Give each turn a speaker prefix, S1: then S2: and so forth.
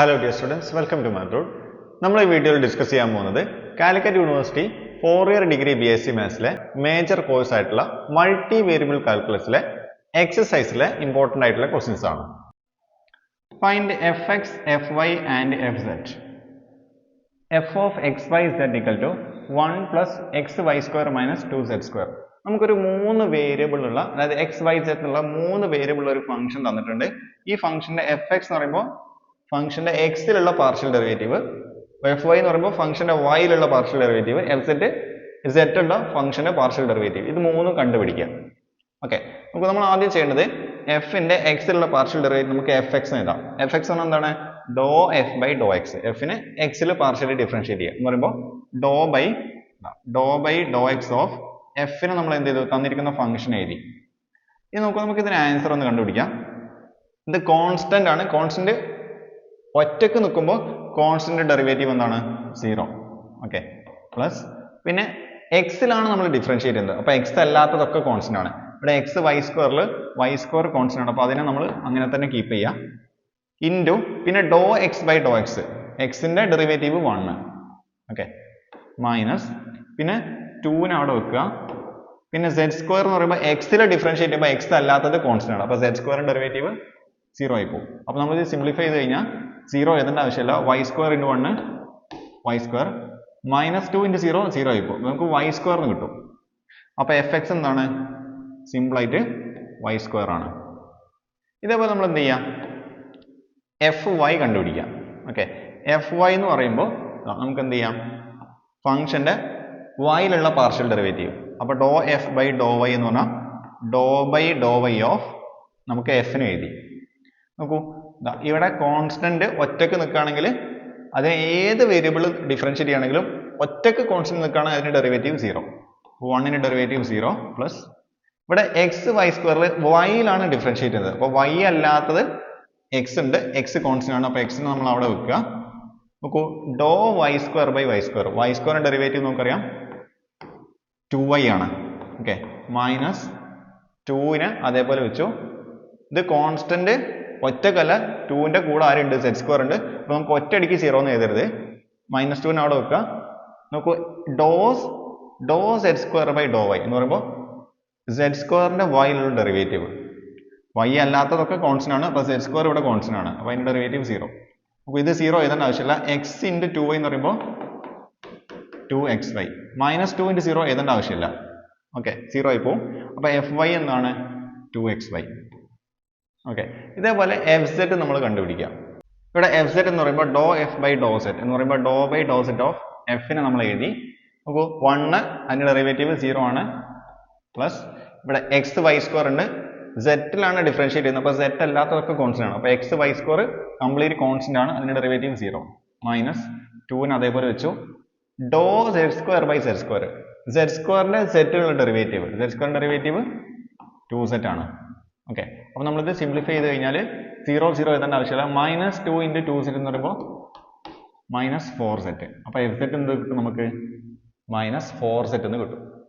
S1: Hello dear students welcome to മാത്രൂഡ് നമ്മൾ ഈ വീഡിയോയിൽ ഡിസ്കസ് ചെയ്യാൻ പോകുന്നത് Calicut university four year degree B S C മാത്സിലെ major course ആയിട്ടുള്ള മൾട്ടി വേരിയബിൾ കാൽക്കുലസിലെ എക്സസൈസിലെ ഇമ്പോർട്ടന്റ് ആയിട്ടുള്ള ക്വസ്റ്റ്യൻസ് ആണ്. Find F X F Y and F Z F of X Y Z equal to one plus X Y square minus two Z square നമുക്കൊരു മൂന്ന് variable ഉള്ള അതായത് X Y set ഉള്ള മൂന്ന് വേരിയബിൾ ഒരു function തന്നിട്ടുണ്ട്. ഈ ഫംഗ്ഷന്റെ എഫ് എക്സ് എന്ന് പറയുമ്പോൾ ഫംഗ്ഷന്റെ എക്സിലുള്ള പാർഷ്യൽ ഡെറിവേറ്റീവ് എഫ് വൈ എന്ന് പറയുമ്പോൾ ഫംഗ്ഷന്റെ വൈയിലുള്ള partial derivative F Z Z ഉള്ള പാർഷ്യൽ ഡെറിവേറ്റീവ് ഇത് മൂന്നും കണ്ടുപിടിക്കുക. ഓക്കെ നമുക്ക് നമ്മൾ ആദ്യം ചെയ്യേണ്ടത് എഫിന്റെ എക്സിലുള്ള പാർഷ്യൽ ഡെറിവേറ്റീവ് നമുക്ക് എഫ് എക്സ് എഴുതാം. എഫ് എക്സ് എന്ന് എന്താണ്? Do F by do X എഫിന് എക്സിൽ പാർഷ്യലി ഡിഫറൻഷിയേറ്റ് ചെയ്യുക. എന്ന് പറയുമ്പോൾ do by do by do X of എഫിന് നമ്മൾ എന്ത് ചെയ്തു? തന്നിരിക്കുന്ന ഫംഗ്ഷൻ എഴുതി. ഇനി നോക്കുക നമുക്ക് ഇതിന് ആൻസർ ഒന്ന് കണ്ടുപിടിക്കാം. ഇത് കോൺസ്റ്റന്റ് ആണ്. കോൺസ്റ്റന്റ് ഒറ്റയ്ക്ക് നിൽക്കുമ്പോൾ കോൺസ്റ്റന്റ് ഡെറിവേറ്റീവ് എന്താണ്? സീറോ ഓക്കെ പ്ലസ് പിന്നെ എക്സിലാണ് നമ്മൾ ഡിഫറൻഷിയേറ്റ് ചെയ്യുന്നത്. അപ്പോൾ എക്സ് അല്ലാത്തതൊക്കെ കോൺസ്റ്റന്റ് ആണ്. ഇവിടെ എക്സ് വൈ സ്ക്വയറിൽ വൈ സ്ക്വയർ കോൺസ്റ്റന്റ് ആണ്. അപ്പോൾ അതിനെ നമ്മൾ അങ്ങനെ തന്നെ കീപ്പ് ചെയ്യാം. ഇന്റു പിന്നെ d x by d x എക്സിന്റെ ഡെറിവേറ്റീവ് വൺ ഓക്കെ മൈനസ് പിന്നെ ടൂവിന് അവിടെ വെക്കുക. പിന്നെ സെഡ് സ്ക്വയർ എന്ന് പറയുമ്പോൾ എക്സിലെ ഡിഫറൻഷിയേറ്റ് ചെയ്യുമ്പോൾ എക്സ് അല്ലാത്തത് കോൺസ്റ്റന്റ് ആണ്. അപ്പോൾ സെഡ് സ്ക്വയറിന്റെ ഡെറിവേറ്റീവ് സീറോ ആയി പോകും. അപ്പോൾ നമ്മൾ ഇത് സിംപ്ലിഫൈ ചെയ്ത് കഴിഞ്ഞാൽ സീറോ എഴുതേണ്ട ആവശ്യമില്ല. Y square into one Y square minus two into zero zero ആയി പോകും നമുക്ക് വൈ സ്ക്വയർ എന്ന് കിട്ടും. അപ്പോൾ എഫ് എക്സ് എന്താണ് സിമ്പിളായിട്ട് വൈ സ്ക്വയർ ആണ്. ഇതേപോലെ നമ്മൾ എന്ത് ചെയ്യാം? എഫ് വൈ കണ്ടുപിടിക്കാം. ഓക്കെ എഫ് വൈ എന്ന് പറയുമ്പോൾ നമുക്ക് എന്ത് ചെയ്യാം? ഫംഗ്ഷന്റെ വൈയിലുള്ള പാർഷ്യൽ ഡെറിവേറ്റീവ് അപ്പോൾ do F by do Y എന്ന് പറഞ്ഞാൽ do by do Y of നമുക്ക് എഫിന് എഴുതി. നോക്കൂ. ഇവിടെ കോൺസ്റ്റന്റ് ഒറ്റയ്ക്ക് നിൽക്കുകയാണെങ്കിൽ അത് ഏത് വേരിയബിൾ ഡിഫറൻഷ്യേറ്റ് ചെയ്യുകയാണെങ്കിലും ഒറ്റയ്ക്ക് കോൺസ്റ്റന്റ് നിൽക്കുകയാണെങ്കിൽ അതിന്റെ ഡെറിവേറ്റീവ് സീറോ വണ്ണിന്റെ ഡെറിവേറ്റീവ് സീറോ പ്ലസ് ഇവിടെ എക്സ് വൈ സ്ക്വയറിൽ വൈയിലാണ് ഡിഫറൻഷ്യേറ്റ് ചെയ്തത് അപ്പോൾ വൈ അല്ലാത്തത് എക്സ് ഉണ്ട്. എക്സ് കോൺസ്റ്റന്റ് ആണ്. അപ്പോൾ എക്സിന് നമ്മൾ അവിടെ വെക്കുക. നോക്കൂ. Do Y square by Y square Y സ്ക്വയറിന്റെ ഡെറിവേറ്റീവ് നമുക്കറിയാം. ടു വൈ ആണ്. ഓക്കെ മൈനസ് ടുവിന് അതേപോലെ വെച്ചു. ഇത് കോൺസ്റ്റന്റ് ഒറ്റക്കല്ല ന്റെ കൂടെ ആരുണ്ട് സെറ്റ് സ്ക്വയർ ഉണ്ട്. അപ്പോൾ നമുക്ക് ഒറ്റയടിക്ക് സീറോ എന്ന് എഴുതരുത്. മൈനസ് ടുവിന് അവിടെ വെക്കുക. നോക്കൂ dose do Z square by do Y എന്ന് പറയുമ്പോൾ സെഡ് സ്ക്വയറിന്റെ വൈയിലുള്ള ഡെറിവേറ്റീവ് വൈ അല്ലാത്തതൊക്കെ കോൺസ്റ്റന്റ് ആണ് അപ്പോൾ സെഡ് സ്ക്വയർ ഇവിടെ കോൺസ്റ്റന്റ് ആണ്. അപ്പോൾ അതിന്റെ ഡെറിവേറ്റീവ് സീറോ അപ്പോൾ ഇത് സീറോ എഴുതേണ്ട ആവശ്യമില്ല. എക്സ് ഇന്റു ടു വൈ എന്ന് പറയുമ്പോൾ two X Y minus two into zero എഴുതേണ്ട ആവശ്യമില്ല. ഓക്കെ സീറോ ആയി പോവും. അപ്പോൾ എഫ് വൈ എന്താണ്? ടു എക്സ് വൈ ഓക്കെ ഇതേപോലെ എഫ് സെറ്റ് നമ്മൾ കണ്ടുപിടിക്കാം. ഇവിടെ എഫ് സെറ്റ് എന്ന് പറയുമ്പോൾ do F by do Z എന്ന് പറയുമ്പോൾ do by do Z of എഫിനെ നമ്മൾ എഴുതി. നോക്കൂ വണ്ണ് അതിന്റെ ഡെറിവേറ്റീവ് സീറോ ആണ്. പ്ലസ് ഇവിടെ എക്സ് വൈ സ്ക്വയർ ഉണ്ട്. സെറ്റിലാണ് ഡിഫറൻഷിയേറ്റ് ചെയ്യുന്നത്. അപ്പോൾ സെറ്റ് അല്ലാത്തതൊക്കെ കോൺസ്റ്റന്റ് ആണ്. അപ്പോൾ X Y square complete constant ആണ്. അതിന്റെ ഡെറിവേറ്റീവ് സീറോ മൈനസ് ടുവിന് അതേപോലെ വെച്ചു. Do Z square by Z square Z സ്ക്വയറിന്റെ സെറ്റിലുള്ള derivative Z square derivative two Z ആണ്. ഓക്കെ അപ്പോൾ നമ്മളിത് സിംപ്ലിഫൈ ചെയ്ത് കഴിഞ്ഞാൽ സീറോ സീറോ എഴുതേണ്ട ആവശ്യമില്ല. Minus two into two Z എന്ന് പറയുമ്പോൾ മൈനസ് ഫോർ സെറ്റ് അപ്പോൾ എഫ് സെറ്റ് എന്ത് കിട്ടും നമുക്ക്? മൈനസ് ഫോർ സെറ്റ് എന്ന് കിട്ടും.